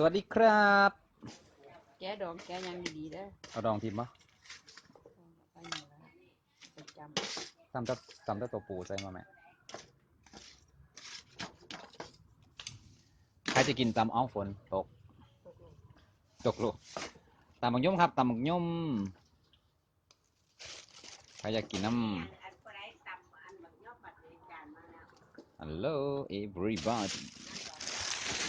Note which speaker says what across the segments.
Speaker 1: สวัสดีครับ
Speaker 2: แกะดอกแกะหยังดีๆเด้อ
Speaker 1: เอาดองทิมปะ
Speaker 2: ไปหนึ่งแล้วประจ
Speaker 1: ตำตะตำตะตัวปูใส่มาไหมใครจะกินตำอ้องฝนตกำตกลูกตำบักย่อมครับตำบักย่อมใครอยากกินน้ำ Hello everybody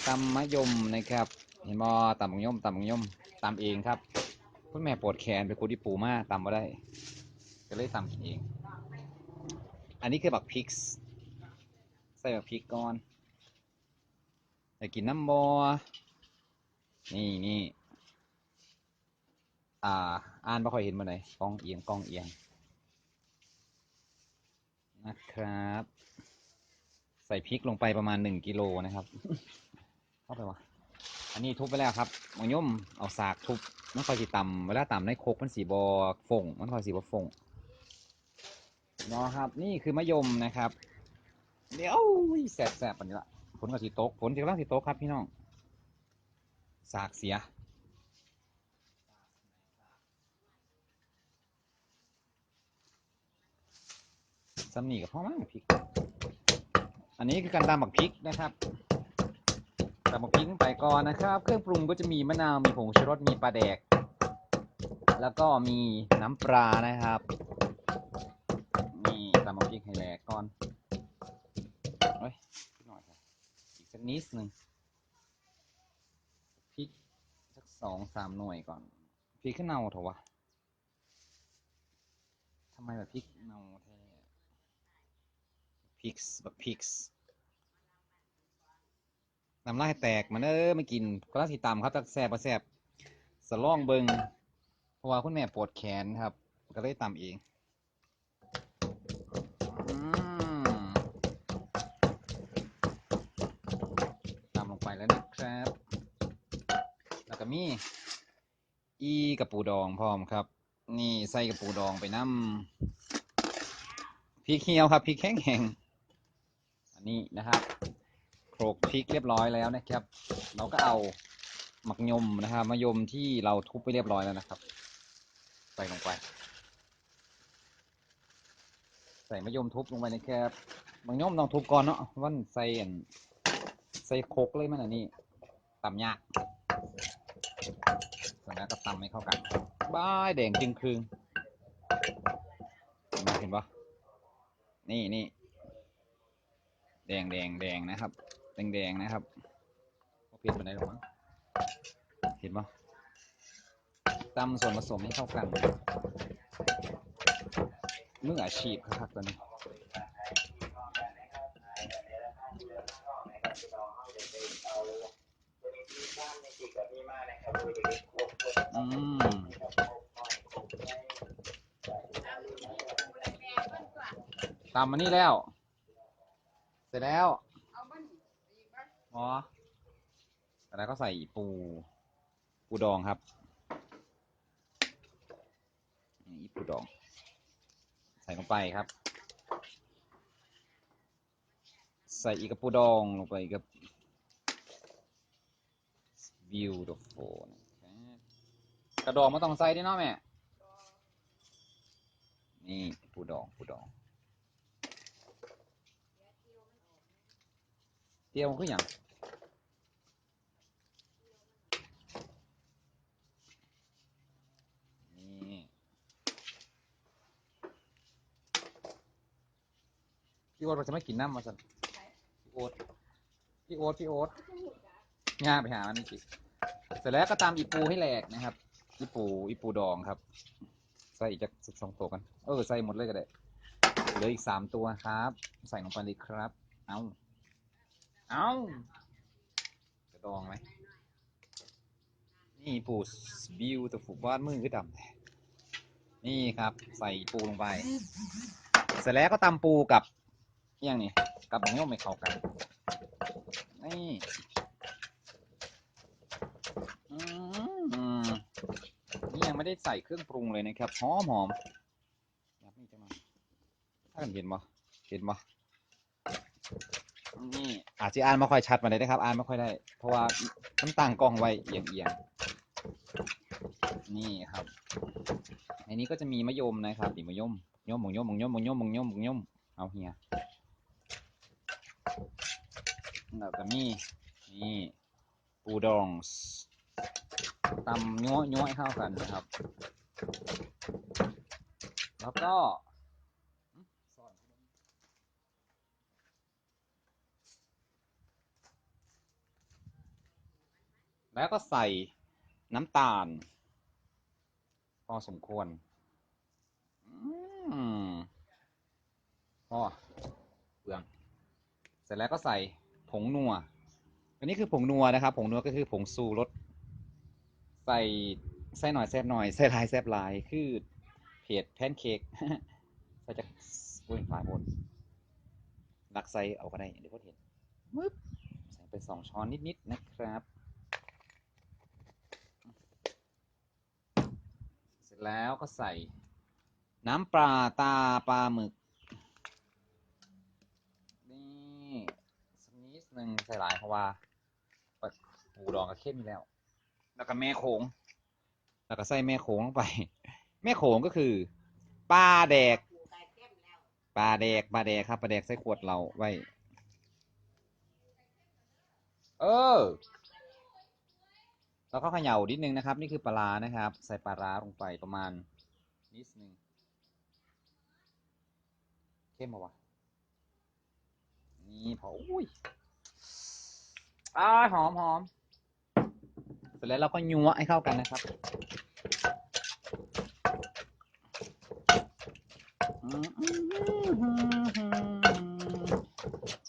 Speaker 1: ตำมะยมนะครับ เห็นบ่ตำบักย่อมตำบักย่อมตำเองครับคุณแม่ปวดแขนไปคุดที่ปูมาตำมาได้ ก็เลยตำกินเอง อันนี้คือบักพริกใส่บักพริกก่อนอยากกินน้ำบอนี่นี่อ่า อ่านไม่ค่อยเห็นมาไหนกล้องเอียงกล้องเอียงนะครับ ใส่พริกลงไปประมาณหนึ่งกิโลนะครับ เข้าไปวะ อันนี้ทุบไปแล้วครับมังย่อมเอาสากทุบมันคอยสีต่ำเวลาต่ำในโคกมันสีบอฟงมันคอยสีบอฟงเนาะครับ นี่คือมะยมนะครับ เดี๋ยวแสบแสบปันนี้ละผลกับสีโต๊กผลจากล่างสีโต๊กครับพี่น้อง สากเสียสำนีกับพ่อมากพริก อันนี้คือการตำบักพริกนะครับ ตำบักพริกลงไปก่อนนะครับ เครื่องปรุงก็จะมีมะนาว มีผงชูรส มีปลาแดก แล้วก็มีน้ำปลานะครับ นี่ตำบักพริกให้แหลกก่อนเฮ้ยหน่อยครับอีกสักนิดหนึ่งพริกสักสองสามหน่วยก่อน พริกขึ้นเนาเถอะวะทำไมแบบพริกเนาแท้พริกส์บักพิก น้ำลายแตกมันเออไม่กินก็ล่าสีตำครับตักแสบมาแสบสล่องเบิงเพราะว่าคุณแม่ปวดแขนครับ ก็เลยตำเองอืมตำลงไปแล้วนะครับ แล้วก็มี อีกับปูดองพร้อมครับ นี่ใส่กับปูดองไปน้ำพริกเหี่ยวครับพริกแห้งแห้งๆอันนี้นะครับ โขลกพริกเรียบร้อยแล้วนะครับ เราก็เอาหมักยมนะครับมะยมที่เราทุบไปเรียบร้อยแล้วนะครับ ใส่ลงไป ใส่มะยมทุบลงไปนะครับหมักยมต้องทุบก่อนเนาะวันใส่ใส่โคกเลยมันอันนี้ตำยากสร็จแล้วก็ตำให้เข้ากันบ้ายแดงจึงครึงเห็นเห็นปะนี่นี่แดงแดงแดงนะครับ แดงแดงนะครับพอเปลี่ยนไปไหนหรอมั้งเห็นปะตำส่วนผสมให้เข้ากันมืออาชีพครับตัวนี้อืมตำมานี่แล้ว เสร็จแล้ว อ๋อแล้วก็ใส่ปู ปูดองครับนี่ปูดอง ใส่ลงไปครับ ใส่อีกกับปูดองลงไปกับ beautiful กระดองไม่ต้องใส่ด้วยเนาะแม่ นี่ปูดองปูดองเตียวคืออย่างนี่ พี่โอ๊ตเราจะไม่กินน้ำมาสันพี่โอ๊ตพี่โอ๊ตพี่โอ๊ตง่ายไปหามันนี่สิเสร็จแล้วก็ตามอีปูให้แหลกนะครับ อีปูอีปูดองครับ ใส่อีกจากสองตัวกัน เออใส่หมดเลยก็ได้เหลืออีกสามตัวครับ ใส่ลงไปเลยครับ เอาเอากระดองไหมนี่ปูบิวตัวฝูบ้านมือคือดำนี่ครับ ใส่ปูลงไป เสร็จแล้วก็ตำปูกับ อย่างนี้กับเนื้อไม่เข้ากันนี่อืมนี่ยังไม่ได้ใส่เครื่องปรุงเลยนะครับหอมหอมยากนี่จะมาถ้าเห็นบ่เห็นบ่นี่อาจจะอ่านไม่ค่อยชัดมาเลยนะครับ อ่านไม่ค่อยได้ เพราะว่ามันตั้งกล้องไว้เอียงๆนี่ครับในนี้ก็จะมีมะยมนะครับนี่มะยมยมมงยมมงยมมงยมมงยมมงยมเอาเฮีย แล้วก็มีนี่ปูดองส์ตำยั้วยั้วให้เข้ากันนะครับ แล้วก็แล้วก็ใส่น้ำตาล พอสมควรอพอเปลือง เสร็จแล้วก็ใส่ ผงนัว อันนี้คือผงนัวนะครับ ผงนัวก็คือผงสูรสใส่ใส่หน่อยแซบหน่อยใส่หลายแซบหลายคือเพจแพนเค้กใส่จากปุ้ยฝายบนลักใส่เอาก็ได้เดี๋ยวก็เห็นมึบใส่ไปสองช้อนนิดๆนะครับเสร็จแล้วก็ใส่น้ำปลาตาปลาหมึก นี่สัก นึงใส่หลายเพราะว่าปูดองกับเข้มอยู่แล้ว แล้วก็แม่โขงแล้วก็ใส่แม่โขงลงไป แม่โขงก็คือปลาแดกปลาแดกปลาแดกครับปลาแดกใส่ขวดเราไว้ เออแล้วก็เขย่านิดนึงนะครับ นี่คือปลาร้านะครับ ใส่ปลาร้าลงไปประมาณนิดนึงเข้มมาวะนี่พออุ้ย อ้าหอมหอมเสร็จแล้วเราก็ยั้วให้เข้ากันนะครับ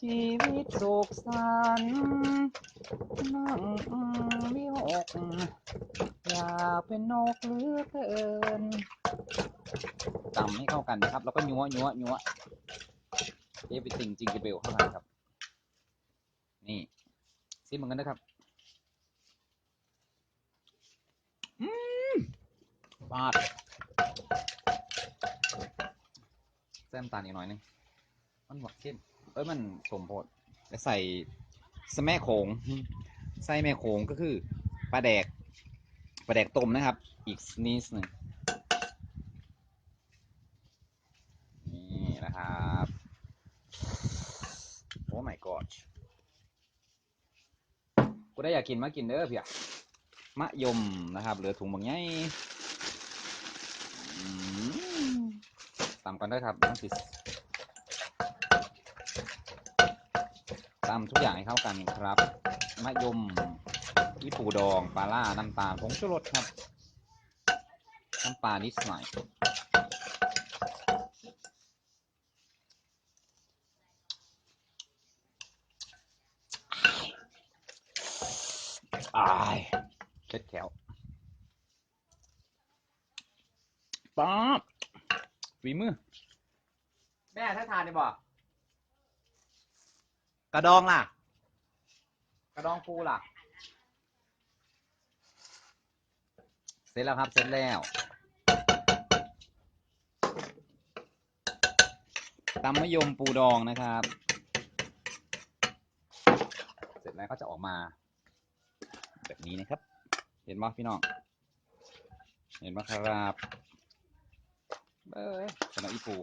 Speaker 1: ชีวิตสุขสันต์นั่งวิหกอยากเป็นนกเลือเกินตำให้เข้ากันนะครับ แล้วก็ยั้วยั้วยั้วเอฟติงจริงเบลเข้ากันครับ นี่ ซิมเหมือนกันนะครับอืมปาดแซมตาลอีกหน่อยนึง มันหวานเข้ม เอ้ย มันสมโพดแล้วใส่สแม่โขงใส่แม่โขงก็คือปลาแดกปลาแดกต้มนะครับ อีกนิดหนึ่งนี่นะครับ โอ้ my god กูได้ อยากกินมากินเด้อเพี่ยมะยมนะครับ เหลือถุงบางไงตามกันเด้ครับต้องติดตามทุกอย่างให้เข้ากันครับ มะยมญี่ปูดอง ปลาล่า น้ำตาลผงชูรสครับ น้ำปลานิดหน่อย อายเช็ดแขวป๊าบฝีมือ แม่ถ้าทานได้บ่กระดองล่ะ กระดองปูล่ะ เสร็จแล้วครับ เสร็จแล้วตำมะยมปูดองนะครับ เสร็จแล้วก็จะออกมา แบบนี้นะครับ เห็นไหมพี่น้อง เห็นไหมครับเอ้ยสำหรับอีปู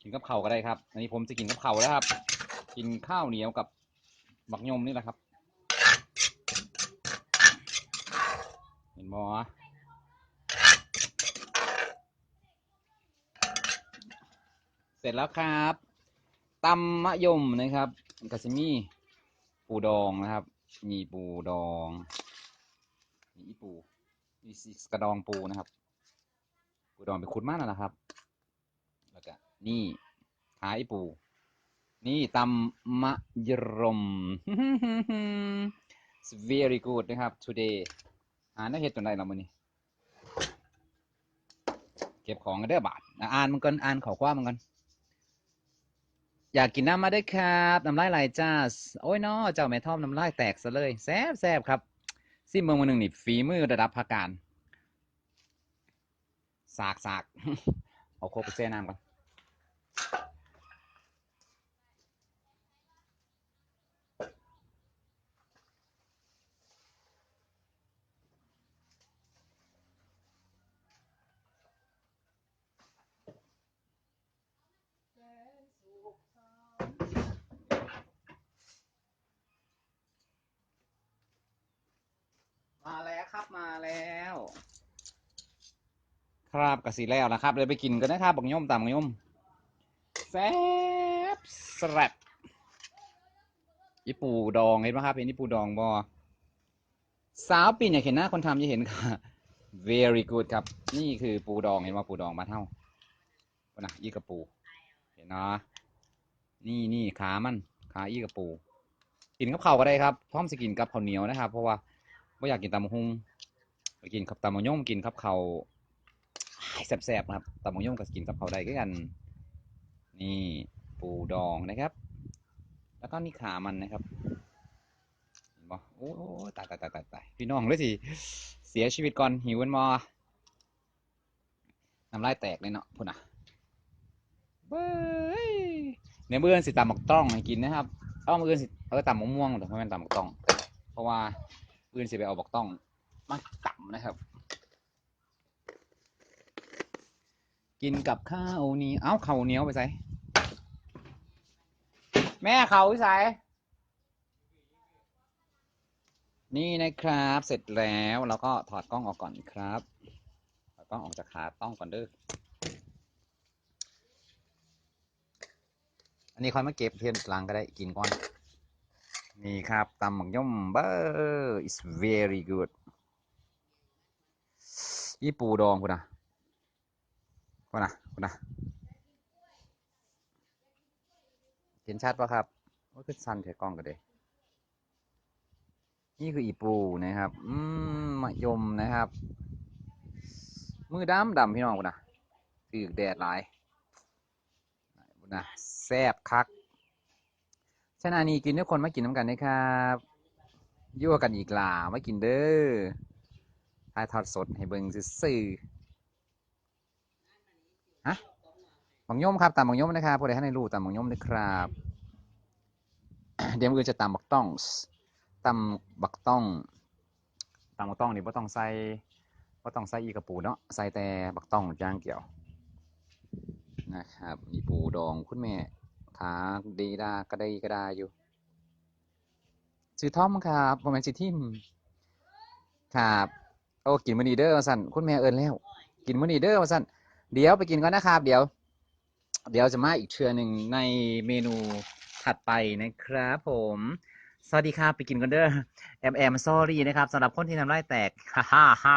Speaker 1: กินกับเข่าก็ได้ครับ อันนี้ผมจะกินกับเข่าแล้วครับ กินข้าวเหนียวกับบักยมนี่แหละครับ เห็นบอเสร็จแล้วครับ ตำมะยมนะครับกาซิมีปูดองนะครับ มีปูดองมีอีปูมีกระดองปูนะครับ ปูดองเป็นคุ้นมากแล้วนะครับ แล้วก็นี่ขาอีปู นี่ตำมะยรม It's very good นะครับ today อ่านได้เห็ดตัวใดเรามื่อนี้เก็บของกันเด้อบาท อะอ่านมันก่อนอ่านขอความมันก่อน อยากกินน้ำมาได้ครับน้ำลายไหลจ้าโอ้ยน้อเจ้าแม่ทอมน้ำลายแตกซะเลยแซ่บแซ่บครับซิมเมืองมาหนึ่งนี่ฝีมือระดับพาการสากสากเอาโคกไปแช่น้ำก่อนมาแล้วครับมาแล้ว ครับกะสีแล้วนะครับเลยไปกินกันนะครับบักย่อมตามบักย่อมแซ่บสลัดอีปูดองเห็นไหมครับเห็นอีปูดองบอสาวปีนอยากเห็นหน้าคนทำจะเห็นค่ะ very good ครับ นี่คือปูดองเห็นว่าปูดองมาเท่านะอีกระปู เห็นเนาะนี่นี่ขามันขาอีกระปู กินกับข้าวก็ได้ครับพร้อมจะกินกับข้าวเหนียวนะครับ เพราะว่าไม่อยากกินตำบักหุงไปกินกับตำบักย่มกินกับข้าว แซ่บๆนะครับตำบักย่อมกับกินกับเขาได้ก็กัน นี่ปูดองนะครับ แล้วก็นี่ขามันนะครับเห็นบ่โอ้ตายตายตายตายตายพี่น้องเลยสิเสียชีวิตก่อนหิวกันมอน้ำลายแตกเลยเนาะพุ่นอะเบ้ยในเมื่อนสิตำหมกต้องให้กินนะครับเอาเมืออื่นสิเอาตำมะม่วงแต่ไม่เป็นตำหมกต้อง เพราะว่าอื่นสิไปเอาหมกต้องมาตำนะครับ กินกับข้าวนี้ เอ้าเข้าเหนียวไปใส่แม่เขาไปใส่นี่นะครับ เสร็จแล้วเราก็ถอดกล้องออกก่อนครับถอดกล้องออกจากขาต้องก่อนเด้ออันนี้คอยมาเก็บเทียนหลังก็ได้กินก่อน นี่ครับตำหมักย่อมเบอร์ is very good อีปูดองคุณนะ คุณนะคุณนะเห็นชัดปะครับว่าคือสั้นเถอะกล้องกันเลยนี่คืออีปูนะครับ อืมมะยมนะครับ มือดำดำพี่น้องคุณนะถือแดดหลายนะแซบคักชนานีกินด้วยคนมากินน้ำกันนะครับยั่วกันอีกล่ามากินเด้อถ่ายทอดสดให้เบิงซื่อๆ บังยมครับตามบังยมนะครับผู้ใดให้ในรูตามบังยมนะครับ เดี๋ยวมือจะตามบักต้องตามบักต้องตามบักต้องนี่บ่ต้องใส่บ่ต้องใส่อีกระปูเนาะใส่แต่บักต้องย่างเกี่ยวนะครับมีปูดองคุณแม่ขาดีดากระไดกระดาอยู่ชื่อทอมครับผมเป็นชื่อทิมครับโอ้กินมื้อนี้เด้อว่าสั่นคุณแม่เอินแล้ว กินมื้อนี้เด้อว่าสั่นเดี๋ยวไปกินก่อนนะครับ เดี๋ยว เดี๋ยวจะมาอีกเชือหนึ่งในเมนูถัดไปนะครับผมสวัสดีครับไปกินกันเด้อแอมแอมซอรี่นะครับสำหรับคนที่ทำไร่แตกฮ่าฮ่า